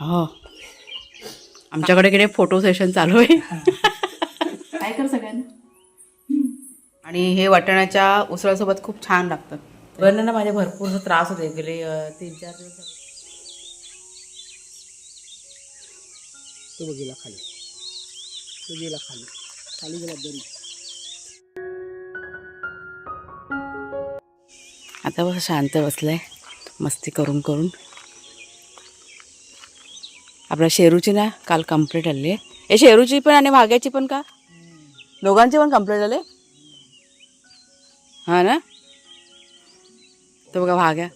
हो. आमच्याकडे कडे फोटो सेशन चालू आहे. काय कर सगळ्यांना? आणि हे वाटण्याच्या उसळासोबत खूप छान लागतात ना माझे भरपूर त्रास होते गेले तीन चार दिवस. तो बघ गेला खाली. तो गेला खाली. खाली गेला दरी आता बस शांत बसलाय. मस्ती करून करून. आपल्या शेरूची ना काल कंप्लीट आली. आहे हे शेरूची पण आणि भाग्याची पण का? दोघांची पण कंप्लीट आले हां ना? तो बघा भाग्या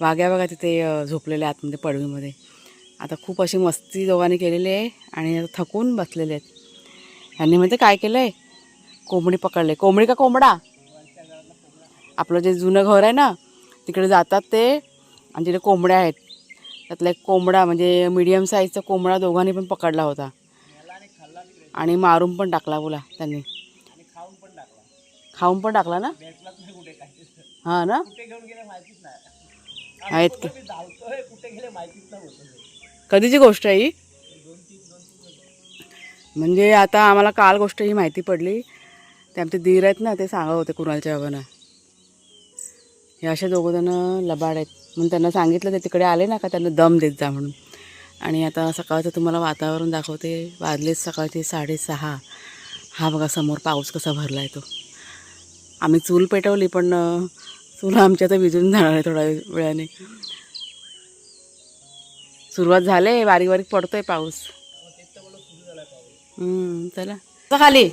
भाग्या बघा तिथे झोपलेल्या झोपलेले म्हणजे आतमध्ये पडवीमध्ये. आता खूप अशी मस्ती दोघांनी केलेली आहे आणि आता थकून बसलेले आहेत. ह्यांनी म्हणते काय केलं आहे कोंबडी पकडले. कोंबडी का कोंबडा? आपलं जे जुनं घर आहे ना तिकडे जातात ते आणि तिथे कोंबड्या आहेत. त्यातला एक कोंबडा म्हणजे मीडियम साईजचा कोंबडा दोघांनी पण पकडला होता. आणि मारून पण टाकला बोला त्यांनी. खाऊन पण टाकला ना? हां ना? आहेत का? कधीची गोष्ट आहे ही? म्हणजे आता आम्हाला काल गोष्ट ही माहिती पडली. ते आमचे दीर आहेत ना ते सांगत होते कुणालच्या बाबांना हे असे दोघं जण लबाड आहेत. म्हणून त्यांना सांगितलं ते तिकडे आले ना का त्यांना दम देत जा म्हणून. आणि आता सकाळचं तुम्हाला वातावरण दाखवते वाजलेच सकाळचे साडेसहा. हा बघा समोर पाऊस कसा भरला आहे तो. आम्ही चूल पेटवली पण चूल आमच्या तर विजून जाणार आहे थोड्या वेळाने. सुरुवात झाले बारीक बारीक पडतोय पाऊस. चला. चला खाली.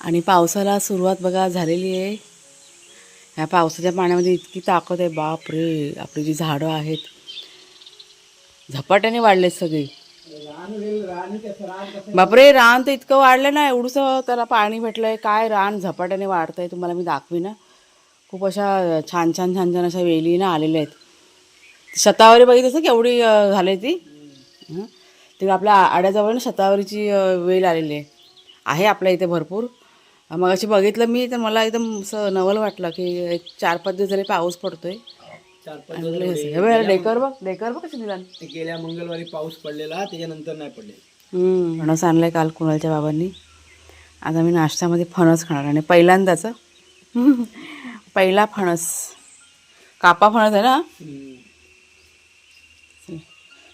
आणि पावसाला सुरुवात बघा झालेली आहे. ह्या पावसाच्या पाण्यामध्ये इतकी ताकद आहे बाप रे आपली जी झाडं आहेत झपाट्याने वाढले सगळी. बापरे रान तर इतकं वाढलं ना एवढंसं त्याला पाणी भेटलंय. काय रान झपाट्याने वाढतंय तुम्हाला मी दाखवी ना खूप अशा छान छान छान छान अशा वेली ना आलेल्या आहेत. शतावरी बघितलं केवढी अं, झाली ती? तिकडे आपल्या आड्याजवळ ना शतावरीची वेल आलेली आहे. आहे आपल्या इथे भरपूर. मग अशी बघितलं मी तर मला एकदम असं नवल वाटलं की एक चार पाच दिवस झाले पाऊस पडतोय. चार पाच बघ, डेकर बघ डेकर बघ कशी ते गेल्या मंगळवारी पाऊस पडलेला त्याच्यानंतर नाही पडले. फणस आणलं आहे काल कुणालच्या बाबांनी. आता मी नाश्त्यामध्ये फणस खाणार आणि पहिल्यांदाच हं. पहिला फणस. कापा फणस आहे ना?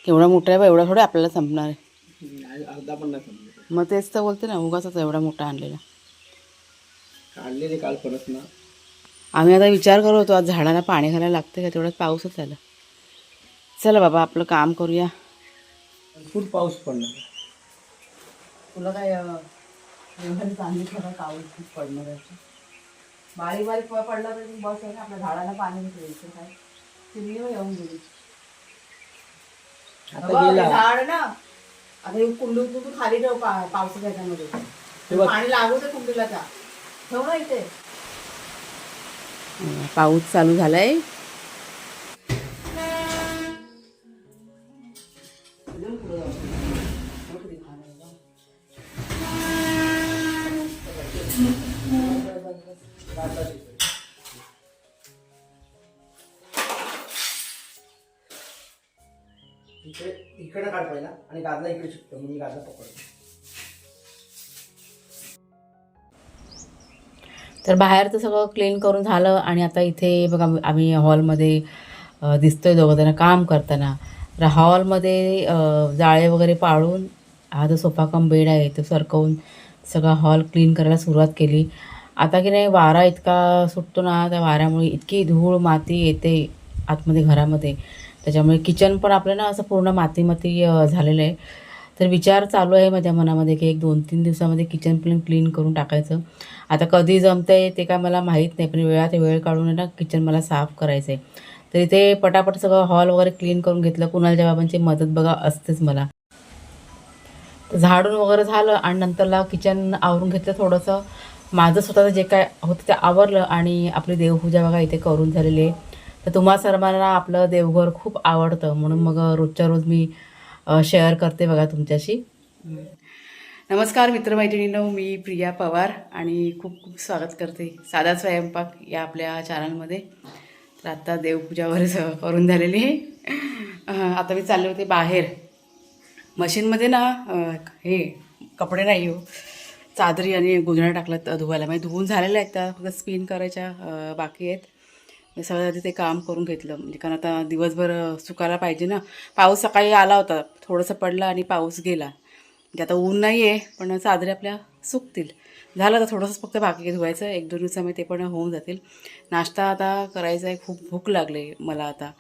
केवढा मोठा आहे बा, एवढा थोडा आपल्याला संपणार आहे. अर्धा पण नाही समजले मग तेच तर बोलते ना उगाच एवढा मोठा आणलेला. काढलेले काल परत ना. आम्ही आता विचार करत होतो आज झाडाला पाणी घालायला लागते का? तेवढ्यात पाऊसच आला. चला बाबा आपलं काम करूया. भरपूर पाऊस पडणार. तुला काय पाऊस खूप पडणार आहे. बारीक बारीक प- पडला तरी बस आहे ना आपल्या झाडाला पाणी द्यायचं काय? चिमणी येऊन गेली आता हे गेला. झाड ना. आता हे कुंडू तू खाली ठेव पा पावसाच्या ह्याच्यामध्ये. बघ. पाणी लागू दे कुंडीला त्या. ठेव इथे पाऊस चालू झालाय. इकडे इकडे काढ पहिला आणि गाजला इकडे शिकतो. मी गाजला पकडतो. तर बाहेरचं सगळं क्लीन करून झालं आणि आता इथे बघा आम्ही हॉलमध्ये दिसतोय दोघं जण काम करताना. तर हॉलमध्ये जाळे वगैरे पाळून हा जो सोफा कम बेड आहे तो सरकवून सगळा हॉल क्लीन करायला सुरुवात केली. आता की नाही वारा इतका सुटतो ना त्या वाऱ्यामुळे इतकी धूळ माती येते आतमध्ये घरामध्ये. त्याच्यामुळे किचन पण आपलं ना असं पूर्ण माती माती झालेलं आहे. तर विचार चालू आहे माझ्या मनामध्ये की एक दोन तीन दिवसामध्ये किचन पण क्लीन करून टाकायचं. आता कधी जमतं आहे ते काय मला माहीत नाही पण वेळात वेळ काढून ना किचन मला साफ करायचं आहे तर इथे पटापट सगळं हॉल वगैरे क्लीन करून घेतलं कुणालच्या बाबांची मदत बघा असतेच मला. झाडून वगैरे झालं आणि नंतरला किचन आवरून घेतलं थोडंसं. माझं स्वतःचं जे काय होतं ते आवरलं आणि आपली देवपूजा बघा इथे करून झालेली आहे. तर तुम्हा सर्वांना आपलं देवघर खूप आवडतं म्हणून मग रोजच्या रोज मी शेअर करते बघा तुमच्याशी. नमस्कार मित्रमैत्रिणींनो मी प्रिया पवार आणि खूप खूप स्वागत करते साधा स्वयंपाक या आपल्या चॅनलमध्ये तर आत्ता देवपूजावर करून झालेली आहे. आता मी चालले होते बाहेर. मशीनमध्ये ना हे कपडे नाही हो चादरी आणि गुजरा टाकल्यात धुवायला. म्हणजे धुवून झालेल्या आहेत त्या फक्त स्पिन करायच्या बाकी आहेत. हे सगळं आधी ते काम करून घेतलं. म्हणजे कारण आता दिवसभर सुकायला पाहिजे ना. पाऊस सकाळी आला होता. थोडंसं पडला आणि पाऊस गेला. म्हणजे आता ऊन नाही आहे पण चादरी आपल्या सुकतील. झालं तर थोडंसं फक्त बाकी धुवायचं. एक दोन दिवसामध्ये ते पण होऊन जातील. नाश्ता आता करायचा आहे खूप भूक लागली मला आता.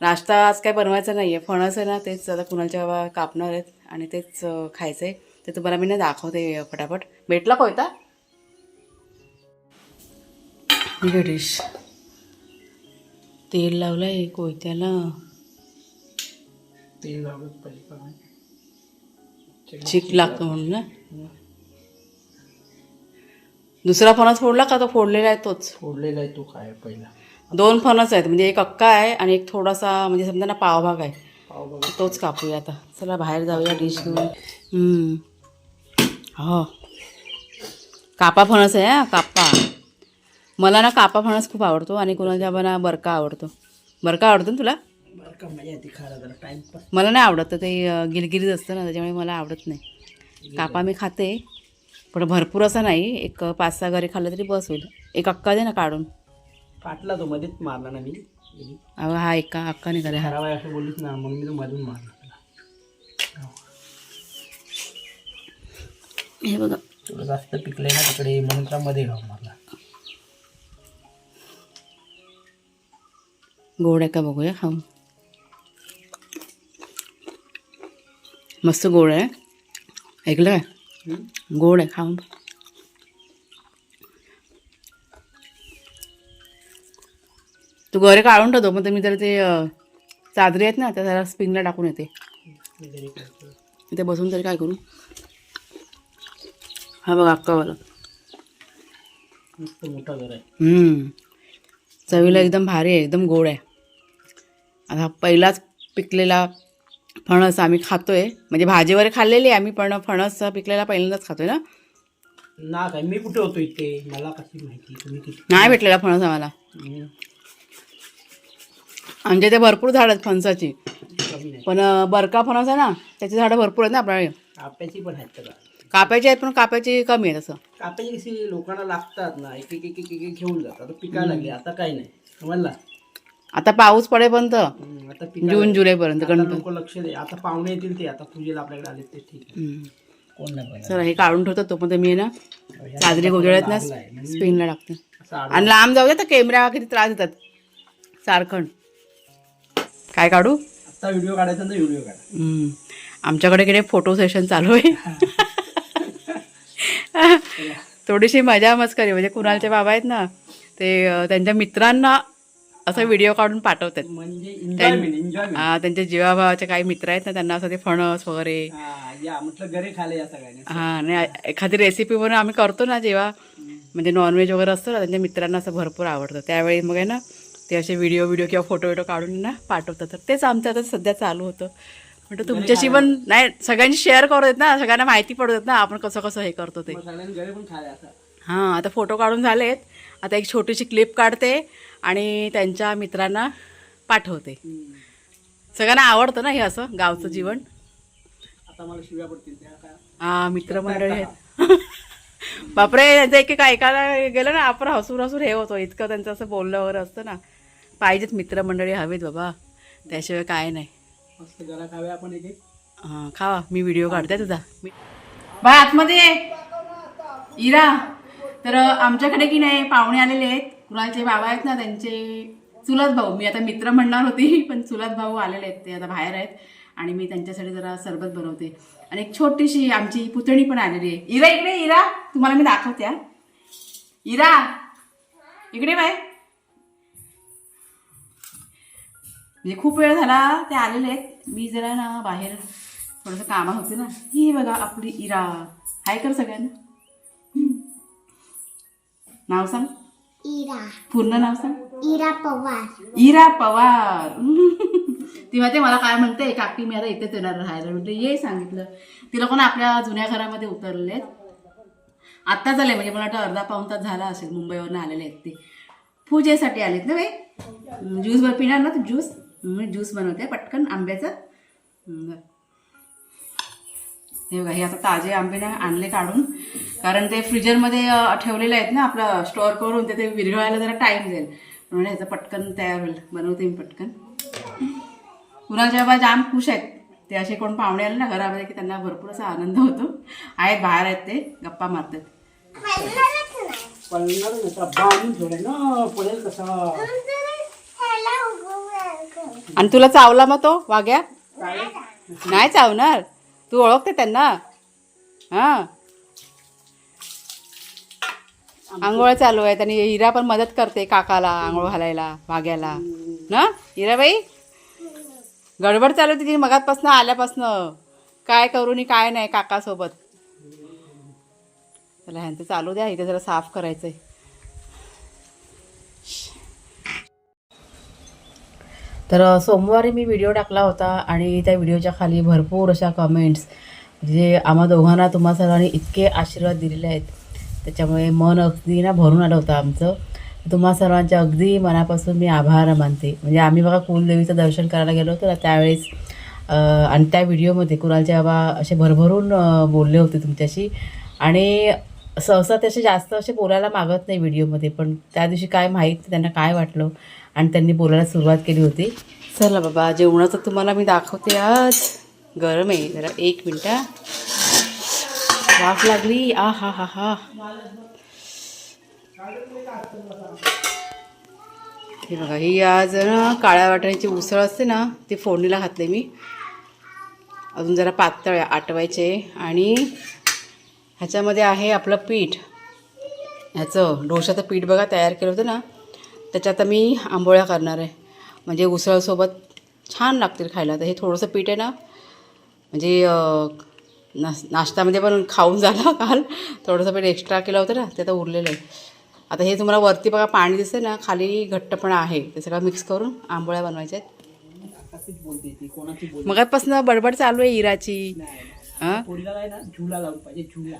नाश्ता आज काय बनवायचा नाही आहे फणस आहे ना तेच आता कुणाच्या बाबा कापणार आहेत आणि तेच खायचं आहे ते तुम्हाला मी ना दाखवते फटाफट. भेटला कोयता डिश. तेल लावलं आहे कोयत्याला. तेल लावलं पाहिजे चिक लागतो म्हणून ना? दुसरा फणस फोडला का? तो फोडलेला आहे तोच. फोडलेला आहे तो काय पहिला? दोन फणस आहेत म्हणजे एक अक्का आहे आणि एक थोडासा म्हणजे समजा ना पावभाग आहे. पाव बघा तोच कापूया आता. चला बाहेर जाऊया डिश घेऊन. हम्म. हो. कापा फणस आहे हा कापा. मला ना कापा फणस खूप आवडतो आणि कोणाच्या बाबा ना बरका आवडतो. बरका आवडतो ना तुला? मला नाही आवडत ते अं, गिलगिरीत असतं ना त्याच्यामुळे मला आवडत नाही. कापा मी खाते पण भरपूर असं नाही एक पाच सहा घरी खाल्लं तरी बस होईल. एक अक्का दे ना काढून. काटला तो मध्येच मारला ना मी. अगं हा एका अक्का नाही करे हा आहे असं बोललीस ना मग मी तो मधून मारला हे बघा. जास्त पिकले ना तिकडे म्हणून मध्ये घाव मारला. गोड आहे का बघूया. खाऊन मस्त गोड आहे. ऐकलं काय? गोड आहे. खाऊन. तू घरी काढून ठेवतो मग मी तर ते चादरी आहेत ना त्या जरा स्पिनला टाकून येते. इथे बसून तरी काय करू? हा बघ अक्कावाला. मोठा घर आहे. हम्म. चवीला एकदम भारी आहे एकदम गोड आहे. आता पहिलाच पिकलेला फणस आम्ही खातोय. म्हणजे भाजी वगैरे खाल्लेली आहे आम्ही पण फणस पिकलेला पहिल्यांदाच खातोय ना? ना काय मी कुठे होतो इथे? मला कशी माहिती? तुम्ही किती? नाही भेटलेला फणस आम्हाला. आमच्या इथे भरपूर झाडं आहेत फणसाची. कमी नाही. पण अं, बरका फणस आहे ना त्याची झाडं भरपूर आहेत ना आपल्याकडे. काप्याची पण आहेत कापायची आहेत पण कापायची कमी आहे तसं काप्याची कशी लोकांना लागतात ना एक एक एक एक एक घेऊन जातात. आता पिकायला लागले आता काही नाही. समजला? आता पाऊस पडेपर्यंत आता जून. जुलैपर्यंत आता गणपती. लोक लक्ष दे आता पाहुणे येतील ते आता पूजेला आपल्याकडे आले ते ठीक आहे. हम्म. कोण नाही पाहिजे. चला हे काढून ठेवतो तो पण मी आहे ना चादरी गोजळ्यात ना स्पिनला टाकते. असं आणि लांब जाऊ दे तर कॅमेरा किती त्रास देतात. सारखं. काय काढू? आता व्हिडिओ काढायचा व्हिडिओ काढा. हम्म. आमच्याकडे कडे फोटो सेशन चालू आहे. थोडीशी मजा मस्करी म्हणजे कुणालचे बाबा आहेत ना ते अं, त्यांच्या मित्रांना असं व्हिडिओ काढून पाठवतात. म्हणजे त्यांच्या जीवाभावाचे काही मित्र आहेत ना त्यांना असं ते फणस वगैरे. म्हटलं सगळ्यांनी. हा आणि एखादी रेसिपी बनवून आम्ही करतो ना जेव्हा. म्हणजे नॉनव्हेज वगैरे असतं ना त्यांच्या मित्रांना असं भरपूर आवडतं. त्यावेळी मग आहे ना ते असे व्हिडिओ व्हिडिओ किंवा फोटो व्हिडिओ काढून ना पाठवतात. तर तेच आमचं आता सध्या चालू होतं. म्हणतो तुमच्याशी पण नाही सगळ्यांशी शेअर करू देत ना सगळ्यांना माहिती पडू देत ना आपण कसं कसं हे करतो ते. सगळ्यांनी हां आता फोटो काढून झालेत. आता एक छोटीशी क्लिप काढते. आणि त्यांच्या मित्रांना पाठवते. सगळ्यांना आवडतं ना हे असं गावचं जीवन? हा मित्रमंडळी आहेत. बापरे त्यांचं एक एक ऐकायला गेलं ना आपण हसून हसून हे होतो. इतकं त्यांचं असं बोलणं वगैरे असतं ना. पाहिजेत मित्रमंडळी हवेत बाबा. त्याशिवाय काय नाही. आपण हां खावा मी व्हिडिओ काढते तुझा. बाय आतमध्ये. इरा. तर आमच्याकडे की नाही पाहुणे आलेले आहेत. कुणाचे बाबा आहेत ना त्यांचे चुलत भाऊ. मी आता मित्र म्हणणार होती पण चुलत भाऊ आलेले आहेत ते आता बाहेर आहेत आणि मी त्यांच्यासाठी जरा सरबत बनवते. आणि एक छोटीशी आमची पुतणी पण आलेली आहे. इरा इकडे इरा. तुम्हाला मी दाखवते हा. इरा. इकडे बाय म्हणजे खूप वेळ झाला ते आलेले आहेत. मी जरा ना बाहेर थोडंसं कामा होते ना. ही बघा आपली इरा. हाय कर सगळ्यांना. नाव सांग. इरा. पूर्ण नाव सांग. इरा पवार. इरा पवार. ती माहिती मला काय म्हणते काकी मी आता इथेच येणार राहायला. म्हणजे ये सांगितलं. तिला कोण आपल्या जुन्या घरामध्ये उतरले आत्ता झाले म्हणजे मला वाटतं अर्धा पाऊन तास झाला असेल मुंबईवरनं आलेले आहेत ते. पूजेसाठी आलेत ना बाई? ज्यूस बर पिणार ना तू? ज्यूस? हं, ज्यूस बनवते पटकन आंब्याचं. बरं. हे बघा हे आता ताजे आंबे ना आणले काढून. कारण ते फ्रीजरमध्ये ठेवलेले आहेत ना आपलं स्टोअर करून ते ते विरघळायला जरा टाईम जाईल. म्हणून ह्याचं पटकन तयार होईल. बनवते मी पटकन. कुणाच्या बाबा जाम खुश आहेत ते असे कोण पाहुणे आले ना घरामध्ये की त्यांना भरपूर असा आनंद होतो. आहेत बाहेर आहेत ते गप्पा मारतात. आणि तुला चावला मग तो वाघ्या नाही चावणार? तू ओळखते त्यांना? हां? आंघोळ चालू आहेत आणि हिरा पण मदत करते काकाला आंघोळ घालायला भाग्याला ना हिराबाई? गडबड चालू होती तिने मगातपासनं आल्यापासनं. काय करू काय नाही काकासोबत. चला ह्यांचं चालू द्या इथे जरा साफ करायचं आहे तर सोमवारी मी व्हिडिओ टाकला होता आणि त्या व्हिडिओच्या खाली भरपूर अशा कमेंट्स जे आम्हा दोघांना तुम्हा सर्वांनी इतके आशीर्वाद दिलेले आहेत. त्याच्यामुळे मन अगदी ना भरून आलं होतं आमचं. तुम्हा सर्वांचे अगदी मनापासून मी आभार मानते. म्हणजे आम्ही बघा कुलदेवीचं दर्शन करायला गेलो होतो ना त्यावेळेस आणि त्या व्हिडिओमध्ये कुणालचे बाबा असे भरभरून बोलले होते तुमच्याशी. आणि सहसा तसे जास्त असे बोलायला मागत नाही व्हिडिओमध्ये पण त्या दिवशी काय माहीत त्यांना काय वाटलं आणि त्यांनी बोलायला सुरुवात केली होती. चला बाबा जेवणाचं तुम्हाला मी दाखवते आज. गरम आहे जरा एक मिनटा वाफ लागली. आ हा हा हा. हे बघा ही आज ना काळ्या वाटाण्याची उसळ असते ना ती फोडणीला घातले मी. अजून जरा पातळ आहे, आटवायचे. आणि ह्याच्यामध्ये आहे आपलं पीठ. ह्याचं डोशाचं पीठ बघा तयार केलं होतं ना? त्याच्यात मी आंबोळ्या करणार आहे. म्हणजे उसळसोबत छान लागतील खायला. तर हे थोडंसं पीठ आहे ना? म्हणजे नाश नाश्त्यामध्ये पण खाऊन झालं काल. थोडंसं पीठ एक्स्ट्रा केलं होतं ना? ते आता उरलेलं आहे. आता हे तुम्हाला वरती बघा पाणी दिसतं ना? खाली घट्टपणा आहे. ते सगळं मिक्स करून आंबोळ्या बनवायच्या आहेत. मगापासून बडबड चालू आहे इराची. हां? पोरीला काय ना झुला लावून पाहिजे झुला.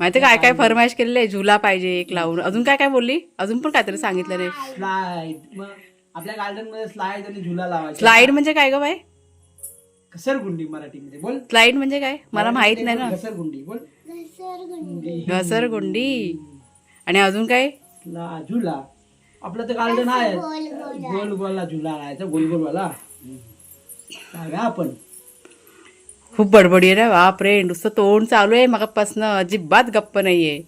माहिती काय काय फरमाईश केलेलं आहे? झुला पाहिजे एक लावून. अजून काय काय बोलली? अजून पण काहीतरी सांगितलं रे. स्लाइड मग आपल्या गार्डनमध्ये स्लाइड आणि झुला लावायचा. स्लाईड म्हणजे काय ग बाय घसरगुंडी मराठीमध्ये बोल. स्लाईड म्हणजे काय? मला माहीत नाही ना. घसरगुंडी बोल. घसरगुंडी. आणि अजून काय? ला झुला. आपलं तर गार्डन आहे. गोल गोलला झुला लावायचा गोल गोलवाला काय आपण? खूप बडबडी आहे रे बाप रे नुसतं तोंड चालू आहे मगापासनं अजिबात गप्प नाहीये.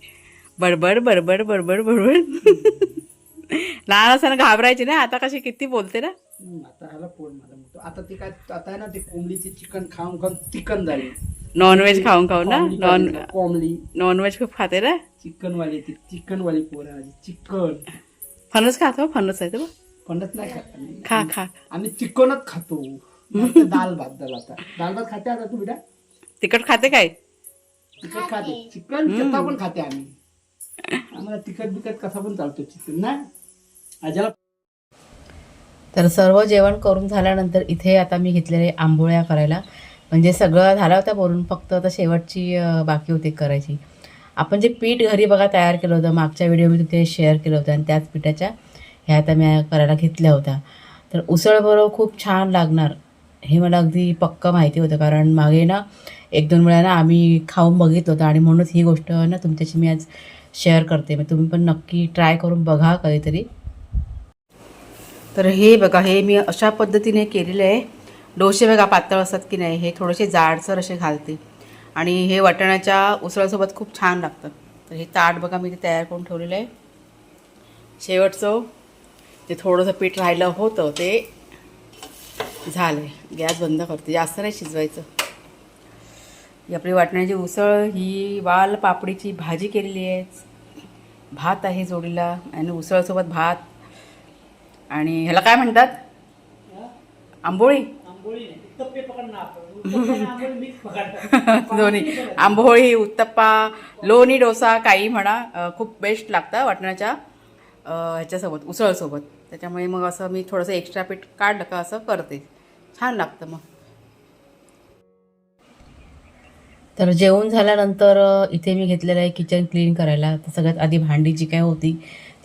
बडबड बडबड बडबड बडबड. लहान असताना घाबरायची ना आता कशी किती बोलते ना. आता ह्याला पोट माझा मोठं आता ते काय आता आहे ना ते कोंबडीचे चिकन खाऊन खाऊन चिकन झाली. नॉनव्हेज खाऊन खाऊन ना? नॉन कोंबडी. नॉनव्हेज खूप खाते ना? चिकन वाली ती चिकन वाली पोर आहे चिकन. फणस खातो फणस आहे तो. फणस नाही खात आम्ही. खा खा. आम्ही चिकनच खातो. दाल भात दाल आता. दाल भात खाते आता तू बेटा? तिखट खाते काय? तिखट खाते. चिकन कसा पण खाते आम्ही. आम्हाला तिखट बिकट कसा पण चालतो चिकन ना? आज्याला तर सर्व जेवण करून झाल्यानंतर इथे आता मी घेतलेले आंबोळ्या करायला. म्हणजे सगळं झालं होतं बोलून फक्त आता शेवटची बाकी होती करायची. आपण जे पीठ घरी बघा तयार केलं होतं मागच्या व्हिडिओमध्ये ते शेअर केलं होतं आणि त्याच पिठाच्या ह्या आता मी करायला घेतल्या होत्या. तर उसळ बरोबर खूप छान लागणार. हे मला अगदी पक्क माहिती होतं. कारण मागे ना एक दोन वेळा ना आम्ही खाऊन बघितलं होतं आणि म्हणूनच ही गोष्ट ना तुमच्याशी मी आज शेअर करते. मग तुम्ही पण नक्की ट्राय करून बघा कधीतरी. तर हे बघा हे मी अशा पद्धतीने केलेलं आहे. डोसे बघा पातळ असतात की नाही हे थोडेसे जाडसर असे घालते. आणि हे वाटाण्याच्या उसळासोबत खूप छान लागतं. तर हे ताट बघा मी ते तयार करून ठेवलेलं आहे. शेवटचं जे थोडंसं पीठ राहिलं होतं ते झालं आहे गॅस बंद करते. जास्त नाही शिजवायचं. ही आपली वाटण्याची उसळ ही वाल पापडीची भाजी केलेली आहे. भात आहे जोडीला आणि उसळसोबत भात. आणि ह्याला काय म्हणतात? आंबोळी. दोन्ही. आंबोळी उत्तप्पा लोणी डोसा काही म्हणा खूप बेस्ट लागतं वाटण्याच्या ह्याच्यासोबत उसळसोबत. त्याच्यामुळे मग असं मी थोडंसं एक्स्ट्रा पीठ काढलं का असं करते. छान लागतं मग. तर जेवण झाल्यानंतर इथे मी घेतलेलं आहे किचन क्लीन करायला. तर सगळ्यात आधी भांडी जी काय होती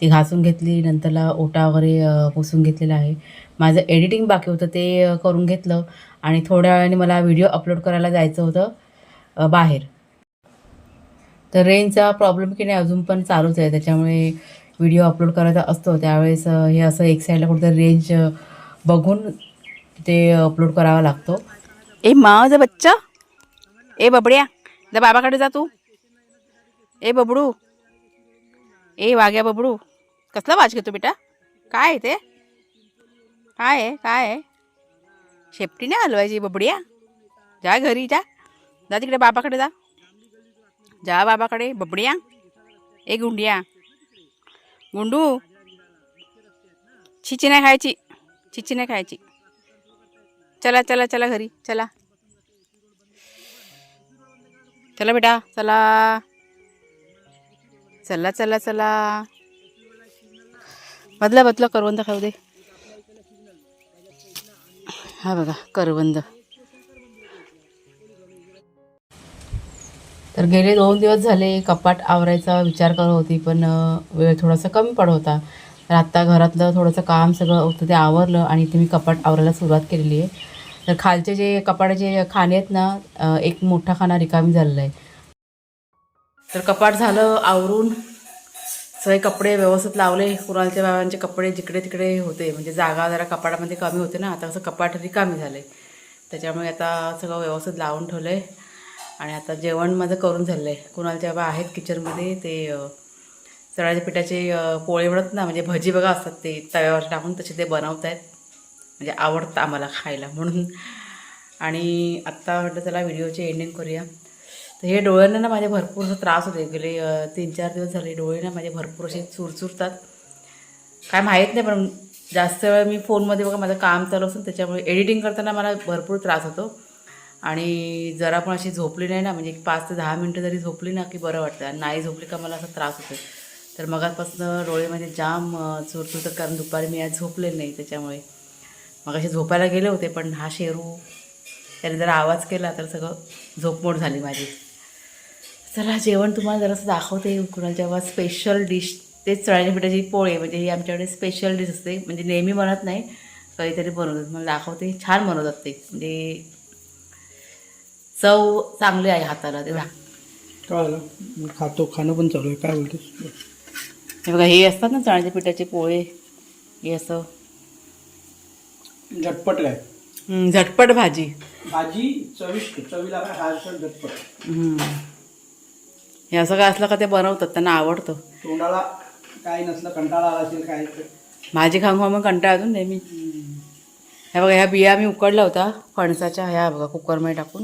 ती घासून घेतली. नंतरला ओटा वगैरे पुसून घेतलेला आहे. माझं एडिटिंग बाकी होतं ते करून घेतलं. आणि थोड्या वेळाने मला व्हिडिओ अपलोड करायला जायचं होतं बाहेर. तर रेंजचा प्रॉब्लेम की नाही अजून पण चालूच आहे. त्याच्यामुळे व्हिडिओ अपलोड करायचा असतो. त्यावेळेस हे असं एक साईडला कुठेतरी रेंज बघून ते अपलोड करावा लागतो. ए माझं बच्चा. ए बबड्या. जा बाबाकडे जा तू. ए बबडू. ए वाग्या बबडू. कसला वाज घेतो बेटा? काय आहे ते? काय आहे? काय आहे? शेपटी नाही हलवायची बबड्या. जा घरी जा. जा तिकडे बाबाकडे जा. जा बाबाकडे बबड्या. ए गुंडिया. गुंडू. चिची नाही खायची. चिची नाही खायची. चला चला चला घरी चला. चला बेटा चला. चला चला चला. बदला बदला करवंद खाऊ दे. हा बघा करवंद. तर गेले दोन दिवस झाले कपाट आवरायचा विचार करत होती पण वेळ थोडासा कमी पडत होता. तर आत्ता घरातलं थोडंसं काम सगळं होतं ते आवरलं आणि इथे मी कपाट आवरायला सुरुवात केलेली आहे. तर खालचे जे कपाटाचे खाणे आहेत ना एक मोठा खाना रिकामी झालेला आहे. तर कपाट झालं आवरून सगळे कपडे व्यवस्थित लावले. कुणालच्या बाबांचे कपडे जिकडे तिकडे होते म्हणजे जागा जरा कपाटामध्ये कमी होते ना आता कसं कपाट रिकामी झाले. त्याच्यामुळे आता सगळं व्यवस्थित लावून ठेवलं आहे आणि आता जेवण माझं करून झालं आहे कुणालच्या बाबा आहेत किचनमध्ये ते तळ्याच्या पिठाचे पोळे म्हणत ना म्हणजे भजी बघा असतात ते तव्यावर टाकून तसे ते बनवत आहेत म्हणजे आवडतं आम्हाला खायला म्हणून. आणि आत्ता म्हटलं चला व्हिडिओचे एंडिंग करूया. तर हे डोळ्यांना ना माझे भरपूर असं त्रास होते गेले तीन चार दिवस झाले डोळे ना माझे भरपूर असे चुरचुरतात. काय माहीत नाही पण जास्त वेळ मी फोनमध्ये बघा माझं काम चालू असून त्याच्यामुळे एडिटिंग करताना मला भरपूर त्रास होतो. आणि जरा पण अशी झोपली नाही ना म्हणजे एक पाच ते दहा मिनटं जरी झोपली ना की बरं वाटतं. आणि नाही झोपली का मला असा त्रास होतो तर मगापासून डोळेमध्ये जाम अ, होतं कारण दुपारी मी आज झोपले नाही त्याच्यामुळे. मग असे झोपायला गेले होते पण हा शेरू त्याने जरा आवाज केला तर सगळं झोपमोड झाली माझी. चला जेवण तुम्हाला जरासं दाखवते. कुणाच्या जेव्हा स्पेशल डिश तेच चण्याच्या पिठाची पोळे म्हणजे ही आमच्याकडे स्पेशल डिश असते. म्हणजे नेहमी बनत नाही कधीतरी बनवतात. मला दाखवते. छान बनवतात ते. म्हणजे चव चांगली आहे हाताला. ते बघा खातो. खाणं पण चालू आहे. काय बोलतो हे बघा हे असतात ना चण्याच्या पिठाचे पोळे हे असं. झटपट काय? हं, झटपट भाजी. भाजी चविष्ट चवीला काय हा झटपट. हं. हे असं काय असलं का ते बनवतात त्यांना आवडतं. तोंडाला काय नसलं कंटाळा आला असेल काय तर. भाजी खाऊन खाऊन मग कंटाळा येतो नेहमी. ह्या बघा ह्या बिया मी उकडल्या होत्या फणसाच्या ह्या बघा कुकरमध्ये टाकून.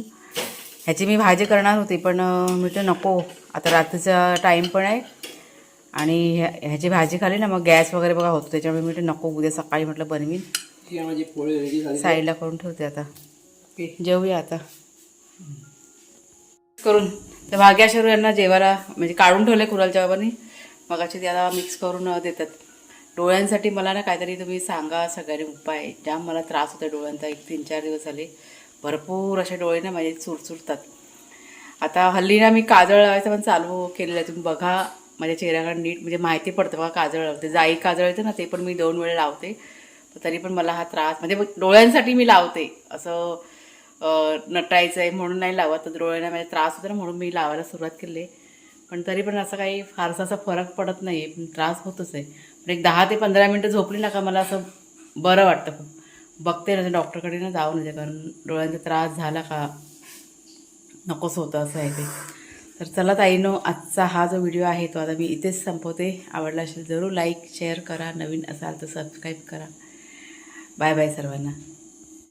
ह्याची मी भाजी करणार होती पण अं, मी तर नको आता रात्रीचा टाईम पण आहे. आणि ह्या ह्याची भाजी खाली ना मग गॅस वगैरे बघा होतो त्याच्यामुळे मी नको उद्या सकाळी म्हटलं बनवीन. साईडला करून ठेवते आता. जेवूया आता. करून. तर भाग्याशरू यांना जेवायला म्हणजे काढून ठेवले कुरालच्या बाबांनी. मगाशी त्याला मिक्स करून देतात. डोळ्यांसाठी मला ना काहीतरी तुम्ही सांगा सगळ्यांनी उपाय. जाम मला त्रास होतो डोळ्यांचा. एक तीन चार दिवस झाले. भरपूर असे डोळे ना माझे चुरचुरतात. आता हल्ली ना मी काजळ लावायचं पण चालू केलेलं आहे. तुम्ही बघा. माझ्या चेहऱ्याकडे नीट म्हणजे माहिती पडतं बघा काजळ लावते जाई काजळ येते ना ते पण मी दोन वेळा लावते. तरी पण मला हा त्रास म्हणजे डोळ्यांसाठी मी लावते. असं नटायचं आहे म्हणून नाही लावत. तर डोळ्यांना माझ्या त्रास होतो ना म्हणून मी लावायला सुरुवात केली. पण तरी पण असं काही फारसा असा फरक पडत नाही आहे पण त्रास होतच आहे. पण एक दहा ते पंधरा मिनटं झोपली ना का मला असं बरं वाटतं खूप. बघते ना डॉक्टरकडे ना जाऊ नये म्हणजे कारण डोळ्यांचा त्रास झाला का? नकोच होतं असं आहे ते. तर चला ताईनो आजचा हा जो व्हिडिओ आहे तो आता मी इथेच संपवते. आवडला असेल जरूर लाईक शेअर करा. नवीन असाल तर सबस्क्राईब करा. बाय बाय सर्वांना.